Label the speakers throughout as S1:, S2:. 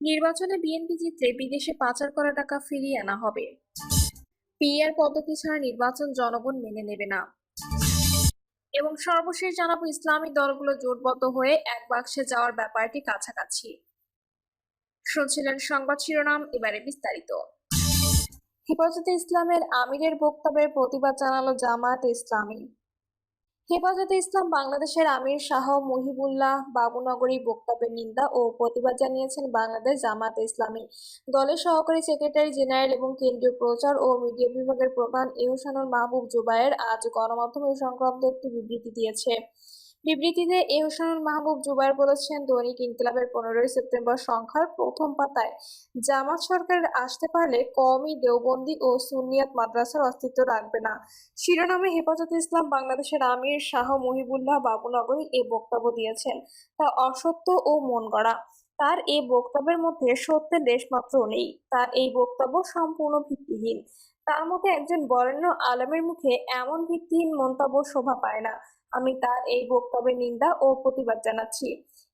S1: নির্বাচনে বিএনপি জিতলে বিদেশে পাচার করা টাকা ফিরিয়ে আনা হবে। পিআর পদ্ধতি ছাড়া নির্বাচন জনগণ মেনে নেবে না। এবং সর্বশেষ জানাব, ইসলামী দলগুলো জোটবদ্ধ হয়ে এক বাক্সে যাওয়ার ব্যাপারটি কাছাকাছি। শুনছিলেন সংবাদ শিরোনাম, এবারে বিস্তারিত। হেফাজতে ইসলামের আমিরের বক্তব্যের প্রতিবাদ জানালো জামায়াত ইসলামী। হেফাজতে ইসলাম, বাংলাদেশের আমির শাহ মুহিবুল্লাহ বাবুনগরী বক্তব্যের নিন্দা ও প্রতিবাদ জানিয়েছেন বাংলাদেশ জামাত ইসলামী। দলের সহকারী সেক্রেটারি জেনারেল এবং কেন্দ্রীয় প্রচার ও মিডিয়া বিভাগের প্রধান ইহসানুল মাহবুব জুবায়ের আজ গণমাধ্যমে সংক্রান্ত একটি বিবৃতি দিয়েছে। বিবৃতিতে এহসানুল মাহবুব জুবায়ের বলেছেন, দৈনিক ইনকিলাবের পনেরোই সেপ্টেম্বর সংখ্যার প্রথম পাতায় জামাত সরকারের আসতে পারলে কওমি দেওবন্দি ও সুন্নিয়াত মাদ্রাসার অস্তিত্ব রাখবে না। শিরোনামে হেফাজতে ইসলাম বাংলাদেশের আমির শাহ মুহিবুল্লাহ বাবুনগরী এই বক্তব্য দিয়েছেন। তা অসত্য ও মন গড়া। তার এই বক্তব্যের মধ্যে সত্যের লেশমাত্র নেই। তার এই বক্তব্য সম্পূর্ণ ভিত্তিহীন। তার মতে একজন বরেণ্য আলমের মুখে এমন ভিত্তিহীন মন্তব্য শোভা পায় না। আমি তার এই বক্তব্যের নিন্দা ও প্রতিবাদ জানাচ্ছি।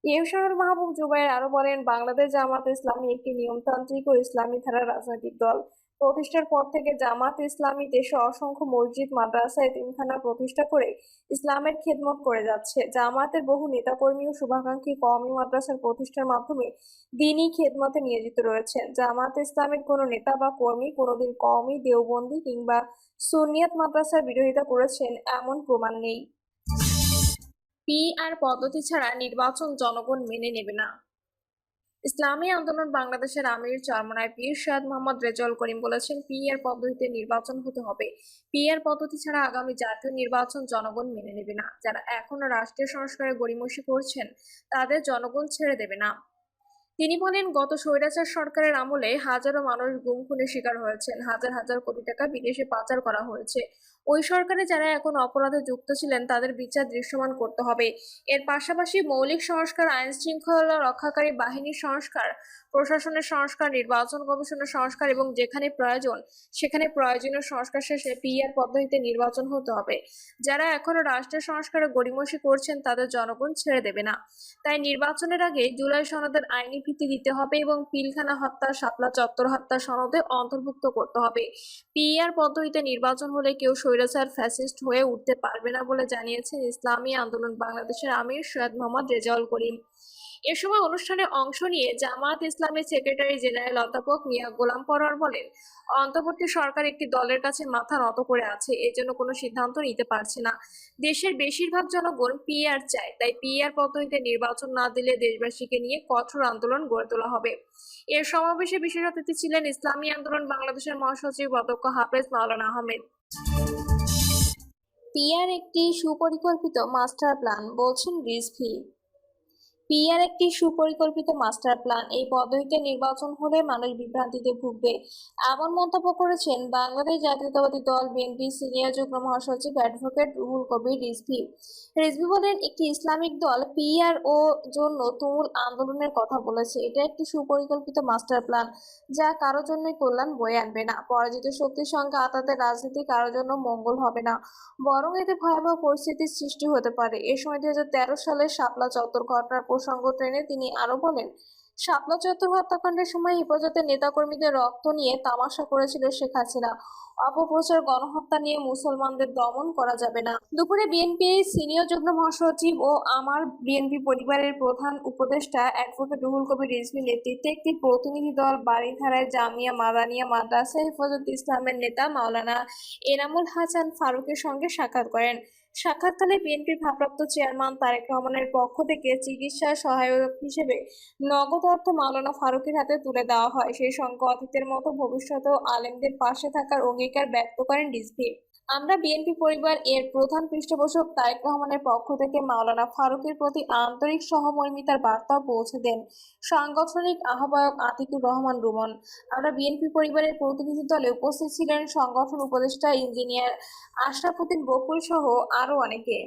S1: ইউসানুল মাহবুব জুবাইর আরও বলেন, বাংলাদেশ জামাত ইসলামী একটি নিয়মতান্ত্রিক ও ইসলামী ধারার রাজনৈতিক দল। প্রতিষ্ঠার পর থেকে জামাত ইসলামী দেশে অসংখ্য মসজিদ, মাদ্রাসা, এতিমখানা প্রতিষ্ঠা করে ইসলামের খেদমত করে যাচ্ছে। জামাতের বহু নেতাকর্মী ও শুভাকাঙ্ক্ষী কওমি মাদ্রাসার প্রতিষ্ঠার মাধ্যমে দিনই খেদমতে নিয়োজিত রয়েছেন। জামাত ইসলামের কোনো নেতা বা কর্মী কোনোদিন কওমি, দেওবন্দি কিংবা সুন্নিয়াত মাদ্রাসার বিরোধিতা করেছেন এমন প্রমাণ নেই। পিআর পদ্ধতি ছাড়া নির্বাচন জনগণ মেনে নেবে না। ইসলামী আন্দোলন বাংলাদেশের আমির চরমনায় পীর সৈয়দ মোহাম্মদ রেজাউল করিম বলেছেন, পি পিআর পদ্ধতিতে নির্বাচন হতে হবে। পি পিআর পদ্ধতি ছাড়া আগামী জাতীয় নির্বাচন জনগণ মেনে নেবে না। যারা এখনও রাষ্ট্রীয় সংস্কারে গড়িমসি করছেন, তাদের জনগণ ছেড়ে দেবে না। তিনি বলেন, গত স্বৈরাচার সরকারের আমলে হাজারো মানুষ গুম খুনের শিকার হয়েছেন। হাজার হাজার কোটি টাকা বিদেশে পাচার করা হয়েছে। ওই সরকারে যারা এখন অপরাধে যুক্ত ছিলেন, তাদের বিচার দৃশ্যমান করতে হবে। এর পাশাপাশি মৌলিক সংস্কার আইন শৃঙ্খলা রক্ষাকারী বাহিনীর সংস্কার প্রশাসনের সংস্কার, নির্বাচন কমিশনের সংস্কার এবং যেখানে প্রয়োজন, সেখানে প্রয়োজনীয় সংস্কার শেষে পিআর পদ্ধতিতে নির্বাচন হতে হবে। যারা এখনও রাষ্ট্রের সংস্কারে গড়িমসি করছেন, তাদের জনগণ ছেড়ে দেবে না। তাই নির্বাচনের আগে জুলাই সনদের আইনি ভিত্তি দিতে হবে এবং পিলখানা হত্যা, শাপলা চত্বর হত্যা সনদে অন্তর্ভুক্ত করতে হবে। পিআর পদ্ধতিতে নির্বাচন হলে কেউ স্বৈরাচার, ফ্যাসিস্ট হয়ে উঠতে পারবে না বলে জানিয়েছেন ইসলামী আন্দোলন বাংলাদেশের আমির সৈয়দ মোহাম্মদ রেজাউল করিম। এ সময় অনুষ্ঠানে অংশ নিয়ে জামাত ইসলামের সেক্রেটারি জেনারেল অধ্যাপক মিয়া গোলাম পরোয়ার বলেন, অন্তর্বর্তী সরকার একটি দলের কাছে মাথা নত করে আছে এজন্য কোনো সিদ্ধান্ত নিতে পারছে না। দেশের বেশিরভাগ জনগণ পিআর চায়, তাই পিআর পদ্ধতিতে নির্বাচন না দিলে দেশবাসীকে নিয়ে কঠোর আন্দোলন গড়ে তোলা হবে। এর সমাবেশে বিশেষ অতিথি ছিলেন ইসলামী আন্দোলন বাংলাদেশের মহাসচিব অধ্যক্ষ হাফেজ মাওলানা আহমেদ। পিআর একটি সুপরিকল্পিত মাস্টার প্ল্যান, বলছেন রিজভি। পিআর একটি সুপরিকল্পিত মাস্টার প্ল্যান। এই পদ্ধতিতে নির্বাচন হলে মানুষ বিভ্রান্তিতে ভুগবে। এমন মন্তব্য করেছেন বাংলাদেশ জাতীয়তাবাদী দল বিএনপি সিনিয়র যুগ্ম মহাসচিব অ্যাডভোকেট রুহুল কবির রিজভি। রিজভি বলেন, একটি ইসলামিক দল পিআর ও জন্য তুমুল আন্দোলনের কথা বলেছে। এটা একটি সুপরিকল্পিত মাস্টার প্ল্যান যা কারোর জন্যই কল্যাণ বয়ে আনবে না। পরাজিত শক্তির সঙ্গে আতাতের রাজনীতি কারোর জন্য মঙ্গল হবে না। বরং এতে ভয়াবহ পরিস্থিতির সৃষ্টি হতে পারে। এ সময় দুই হাজার তেরো সালের শাপলা চত্বর ঘটনার প্রসঙ্গ টেনে তিনি আরও বলেন, শাপলা চত্বর হত্যাকাণ্ডের সময় হেফাজতের নেতাকর্মীদের রক্ত নিয়ে তামাশা করেছিল শেখ হাসিনা। অপপ্রচার, গণহত্যা নিয়ে মুসলমানদের দমন করা যাবে না। দুপুরে বিএনপি সিনিয়র যুগ্ম মহাসচিব ও আমার বিএনপি পরিবারের প্রধান উপদেষ্টা অ্যাডভোকেট রুহুল কবির রিজভি নেতৃত্বে একটি প্রতিনিধি দল বাড়িধারায় জামিয়া মাদানিয়া মাদ্রাসা হেফাজত ইসলামের নেতা মাওলানা এনামুল হাসান ফারুকের সঙ্গে সাক্ষাৎ করেন। সাক্ষাৎকালে বিএনপির ভারপ্রাপ্ত চেয়ারম্যান তারেক রহমানের পক্ষ থেকে চিকিৎসা সহায়ক হিসেবে নগদ অর্থ মাওলানা ফারুকের হাতে তুলে দেওয়া হয়। সেই সঙ্গে অতীতের মতো ভবিষ্যতেও আলেমদের পাশে থাকার অঙ্গীকার ব্যক্ত করেন রিজভি আমরা বিএনপি পরিবার এর প্রধান পৃষ্ঠপোষক তারেক রহমানের পক্ষ থেকে মাওলানা ফারুকের প্রতি আন্তরিক সহমর্মিতার বার্তা পৌঁছে দেন সাংগঠনিক আহ্বায়ক আতিকুর রহমান রুমন। আমরা বিএনপি পরিবারের প্রতিনিধি দলে উপস্থিত ছিলেন সংগঠন উপদেষ্টা ইঞ্জিনিয়ার আশরাফুদ্দিন বকুল সহ আরও অনেকে।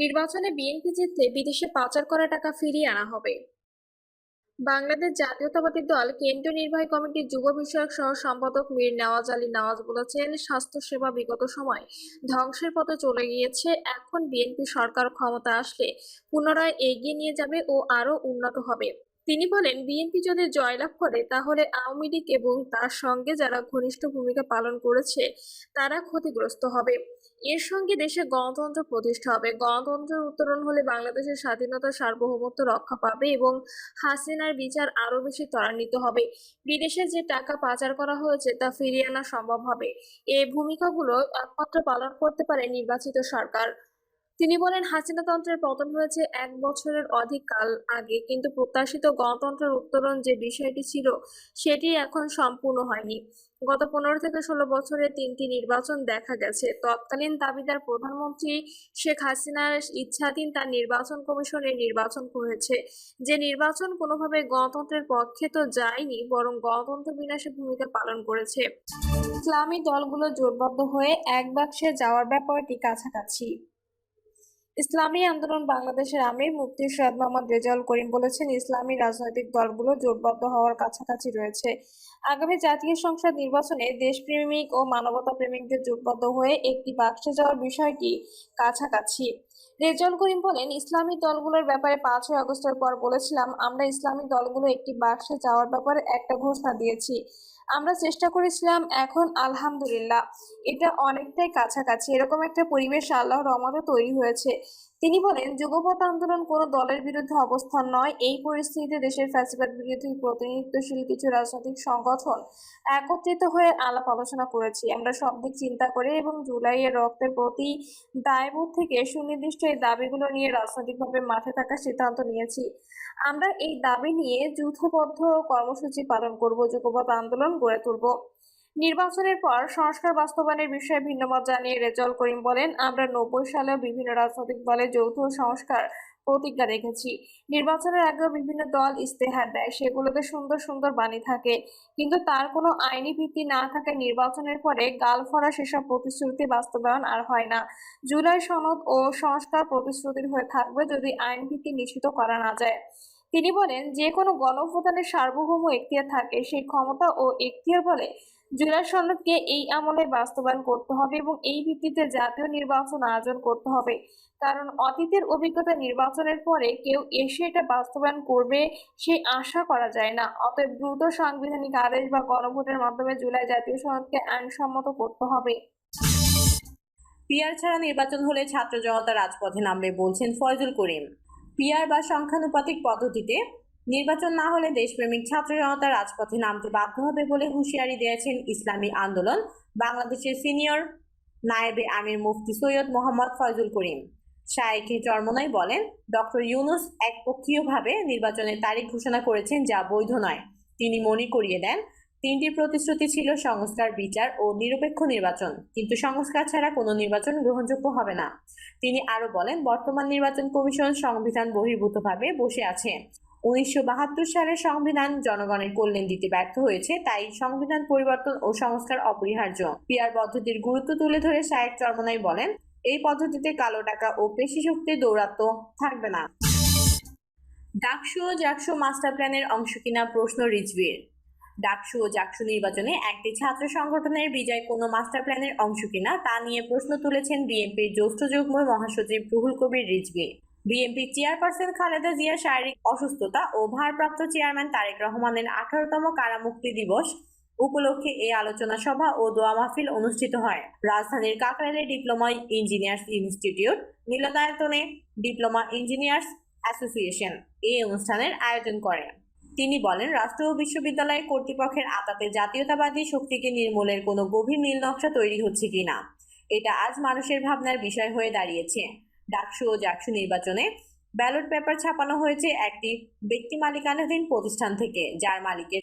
S1: নির্বাচনে বিএনপি জিতলে বিদেশে পাচার করা টাকা ফিরিয়ে আনা হবে। বাংলাদেশ জাতীয়তাবাদী দল কেন্দ্রীয় নির্বাহী কমিটির যুব বিষয়ক সহ সম্পাদক মীর নওয়াজ আলী নওয়াজ বলেছেন, স্বাস্থ্যসেবা বিগত সময় ধ্বংসের পথে চলে গিয়েছে। এখন বিএনপি সরকার ক্ষমতা আসলে পুনরায় এগিয়ে নিয়ে যাবে ও আরও উন্নত হবে। তিনি বলেন, বিএনপি যদি জয়লাভ করে, তাহলে আওয়ামী লীগ এবং তার সঙ্গে যারা ঘনিষ্ঠ ভূমিকা পালন করেছে, তারা ক্ষতিগ্রস্ত হবে। এর সঙ্গে দেশে গণতন্ত্র প্রতিষ্ঠা হবে। গণতন্ত্রের উত্তরণ হলে বাংলাদেশের স্বাধীনতা সার্বভৌমত্ব রক্ষা পাবে এবং হাসিনার বিচার আরও বেশি ত্বরান্বিত হবে। বিদেশে যে টাকা পাচার করা হয়েছে, তা ফিরিয়ে আনা সম্ভব হবে। এই ভূমিকাগুলো একমাত্র পালন করতে পারে নির্বাচিত সরকার। তিনি বলেন হাসিনাতন্ত্রের পতন হয়েছে এক বছরের অধিক কাল আগে, কিন্তু প্রত্যাশিত গণতন্ত্রের উত্তরণ যে বিষয়টি ছিল, সেটি এখন সম্পূর্ণ হয়নি। গত পনেরো থেকে ষোলো বছরে তিনটি নির্বাচন দেখা গেছে। তৎকালীন দাবিদার প্রধানমন্ত্রী শেখ হাসিনার ইচ্ছাধীন তার নির্বাচন কমিশনের নির্বাচন করেছে যে নির্বাচন কোনোভাবে গণতন্ত্রের পক্ষে তো যায়নি, বরং গণতন্ত্র বিনাশে ভূমিকা পালন করেছে। ইসলামী দলগুলো জোটবদ্ধ হয়ে এক বাক্সে যাওয়ার ব্যাপারটি কাছাকাছি। ইসলামী আন্দোলন বাংলাদেশের আমির মুফতি সৈয়দ মোহাম্মদ রেজাউল করিম বলেছেন, ইসলামী রাজনৈতিক দলগুলো জোটবদ্ধ হওয়ার কাছাকাছি রয়েছে। আগামী জাতীয় সংসদ নির্বাচনে দেশপ্রেমিক ও মানবতা প্রেমিকদের জোটবদ্ধ হয়ে একটি বাক্সে যাওয়ার বিষয়টি কাছাকাছি। রেজাউল করিম বলেন, ইসলামী দলগুলোর ব্যাপারে পাঁচই আগস্টের পর বলেছিলাম, আমরা ইসলামী দলগুলো একটি বাক্সে যাওয়ার ব্যাপারে একটা ঘোষণা দিয়েছি। আমরা চেষ্টা করেছিলাম, এখন আলহামদুলিল্লাহ। এটা অনেকটাই কাছাকাছি। এরকম একটা পরিবেশ আল্লাহ রহমতে তৈরি হয়েছে। তিনি বলেন যুগপথ আন্দোলন কোনো দলের বিরুদ্ধে অবস্থান নয়। এই পরিস্থিতিতে দেশের ফ্যাসিবাদ বিরোধী প্রতিনিধিত্বশীল কিছু রাজনৈতিক সংগঠন একত্রিত হয়ে আলাপ আলোচনা করেছি। আমরা সব দিক চিন্তা করে এবং জুলাইয়ের রক্তের প্রতি দায়বোধ থেকে সুনির্দিষ্ট এই দাবিগুলো নিয়ে রাজনৈতিকভাবে মাঠে থাকার সিদ্ধান্ত নিয়েছি। আমরা এই দাবি নিয়ে যুথবদ্ধ কর্মসূচি পালন করব যুগপথ আন্দোলন গড়ে তুলব। নির্বাচনের পর সংস্কার বাস্তবায়নের বিষয়ে ভিন্নমত জানিয়ে রেজাউল করিম বলেন, আমরা নব্বই সালেও বিভিন্ন রাজনৈতিক দলে যৌথ সংস্কার প্রতিজ্ঞা রেখেছি। নির্বাচনের আগেও বিভিন্ন দল ইস্তেহার দেয়, সেগুলোতে সুন্দর সুন্দর বাণী থাকে। কিন্তু তার কোনো আইনি ভিত্তি না থাকায় নির্বাচনের পরে গাল ভরা সেসব প্রতিশ্রুতি বাস্তবায়ন আর হয় না। জুলাই সনদ ও সংস্কার প্রতিশ্রুতির হয়ে থাকবে যদি আইন ভিত্তি নিশ্চিত করা না যায়। তিনি বলেন, যে কোনো গণভোটানের সার্বভৌম এখতিয়ার থাকে, সেই ক্ষমতা ও এখতিয়ার বলে জুলাই সনদকে এই আমলে বাস্তবায়ন করতে হবে এবং এই ভিত্তিতে জাতীয় নির্বাচন আয়োজন করতে হবে। কারণ অতীতের অভিজ্ঞতা নির্বাচনের পরে কেউ এসে এটা বাস্তবায়ন করবে সেই আশা করা যায় না। অতএব দ্রুত সাংবিধানিক আদেশ বা গণভোটের মাধ্যমে জুলাই জাতীয় সনদকে আইনসম্মত করতে হবে।
S2: পিয়ার ছাড়া নির্বাচন হলে ছাত্র জনতা রাজপথে নামবে বলছেন ফয়জুল করিম। পিয়ার বা সংখ্যানুপাতিক পদ্ধতিতে নির্বাচন না হলে দেশপ্রেমিক ছাত্র জনতা রাজপথে নামতে বাধ্য হবে বলে হুঁশিয়ারি দিয়েছেন ইসলামী আন্দোলন। বাংলাদেশের সিনিয়র নায়েবে আমির মুফতি সৈয়দ মোহাম্মদ ফয়জুল করিম। শায়েখে চরমনাই বলেন, ডক্টর ইউনুস একপক্ষীয়ভাবে নির্বাচনের তারিখ ঘোষণা করেছেন যা বৈধ নয়। তিনি মনে করিয়ে দেন, তিনটি প্রতিশ্রুতি ছিল সংস্কার, বিচার ও নিরপেক্ষ নির্বাচন। কিন্তু সংস্কার ছাড়া কোনো নির্বাচন গ্রহণযোগ্য হবে না। তিনি আরও বলেন, বর্তমান নির্বাচন কমিশন সংবিধান বহির্ভূতভাবে বসে আছে। উনিশশো বাহাত্তর সালের সংবিধান জনগণের কল্যাণ দিতে ব্যর্থ হয়েছে, তাই সংবিধান পরিবর্তন ও সংস্কার অপরিহার্য। পিয়ার পদ্ধতির গুরুত্ব তুলে ধরে শায়েক চরমনাই বলেন, এই পদ্ধতিতে কালো টাকা ও পেশি শক্তির দৌরাত্ম্য থাকবে না। ডাকসু ও জাকসু মাস্টার প্ল্যানের অংশ কিনা প্রশ্ন রিজভির। ডাকসু ও জাকসু নির্বাচনে একটি ছাত্র সংগঠনের বিজয় কোনো মাস্টার প্ল্যানের অংশ কিনা তা নিয়ে প্রশ্ন তুলেছেন বিএনপির জ্যেষ্ঠ যুগ্ম মহাসচিব রুহুল কবির রিজভি। বিএনপি চেয়ারপারসন খালেদা জিয়ার শারীরিক অসুস্থতা ও ভারপ্রাপ্ত চেয়ারম্যান তারেক রহমানের আঠারোতম কারামুক্তি দিবস উপলক্ষে এই আলোচনা সভা ও দোয়া মাহফিল অনুষ্ঠিত হয়। রাজধানীর কাকরাইলে ডিপ্লোমা ইঞ্জিনিয়ার্স ইনস্টিটিউট, মিলনায়তনে ডিপ্লোমা ইঞ্জিনিয়ার্স অ্যাসোসিয়েশন এই অনুষ্ঠানের আয়োজন করে। তিনি বলেন, রাষ্ট্র ও বিশ্ববিদ্যালয় কর্তৃপক্ষের আতাতে জাতীয়তাবাদী শক্তিকে নির্মূলের কোনো গভীর নীল নকশা তৈরি হচ্ছে কিনা, এটা আজ মানুষের ভাবনার বিষয় হয়ে দাঁড়িয়েছে। ডাকসু ও জাকসু নির্বাচনে ব্যালট পেপার ছাপানো হয়েছে একটি ব্যক্তি মালিকানাধীন প্রতিষ্ঠান থেকে, যার মালিকের